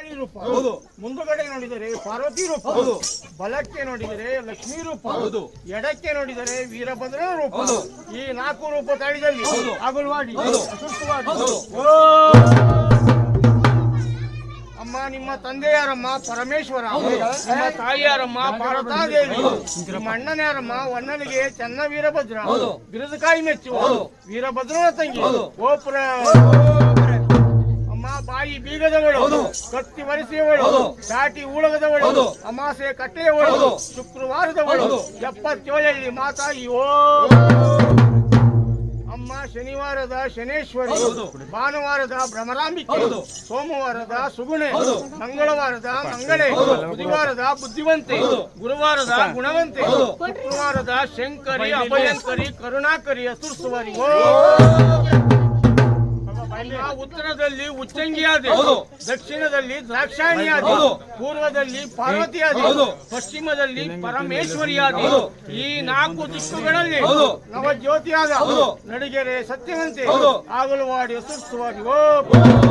ಕಾಳಿ ರೂಪ. ಹೌದು. ಮುಂದುಗಡೆ ನೋಡಿದರೆ ಪಾರ್ವತಿ ರೂಪ. ಹೌದು. ಬಲಕ್ಕೆ ನೋಡಿದರೆ ಲಕ್ಷ್ಮೀ ರೂಪ. ಹೌದು. ಎಡಕ್ಕೆ ನೋಡಿದರೆ ವೀರಭದ್ರ ರೂಪ. ಹೌದು. ಈ ನಾಲ್ಕು ರೂಪ ತಾಳಿದಲ್ಲಿ. ಅಗುಲವಾಡಿ! ಅಮ್ಮ ನಿಮ್ಮ ತಂದೆ ಯಾರಮ್ಮ ಪರಮೇಶ್ವರ ನಿಮ್ಮ ತಾಯಿ ಯಾರಮ್ಮ ಪಾರ್ವತಾದೇವಿ. ನಿಮ್ಮ ಅಣ್ಣನ ಯಾರಮ್ಮ ಒನ್ನಲಿಗೆ ಚೆನ್ನ ವೀರಭದ್ರ. ಬಿರುದು ಕಾಯಿ ಮೆಚ್ಚು ವೀರಭದ್ರ ವೀರಭದ್ರನ ತಂಗಿ. ಓಪುರ ಕತ್ತಿ ವರಿಸೆಯವಳು ದಾಟಿ ಉಳಗದವಳು. ಅಮಾಸೆ ಕಟ್ಟೆಯವಳು. ಶುಕ್ರವಾರದವಳು. ಎಪ್ಪತ್ತೇಳಲ್ಲಿ ಮಾತಾಯಿ ಓ ಅಮ್ಮ ಶನಿವಾರದ ಶನೇಶ್ವರಿ. ಭಾನುವಾರದ ಭ್ರಮರಾಂಬಿಕೆ. ಸೋಮವಾರದ ಸುಗುಣೆ ಮಂಗಳವಾರದ ಮಂಗಳೆ ಬುಧವಾರದ ಬುದ್ಧಿವಂತೆ ಗುರುವಾರದ ಗುಣವಂತೆ ಶುಕ್ರವಾರದ ಶಂಕರಿ ಅಭಯಂಕರಿ ಕರುಣಾಕರಿ ಅತುರ್ಸುವರಿ ಓ ಉತ್ತರದಲ್ಲಿ ಉಚ್ಚಂಗಿಯಾದಿ ಹೌದು. ದಕ್ಷಿಣದಲ್ಲಿ ದ್ರಾಕ್ಷಾಯಣಿಯಾದಿ ಹೌದು. ಪೂರ್ವದಲ್ಲಿ ಪಾರ್ವತಿಯಾದಿ ಹೌದು. ಪಶ್ಚಿಮದಲ್ಲಿ ಪರಮೇಶ್ವರಿಯಾದಿ ಹೌದು. ಈ ನಾಲ್ಕು ದಿಕ್ಕುಗಳಲ್ಲಿ ಹೌದು. ನವ ಜ್ಯೋತಿಯಾದ ಹೌದು. ನಡಿಗೆರೆ ಸತ್ಯವಂತೆ ಹೌದು. ಆಗಲವಾಡಿ ಸುಸ್ತುವಾಗಿ ಓ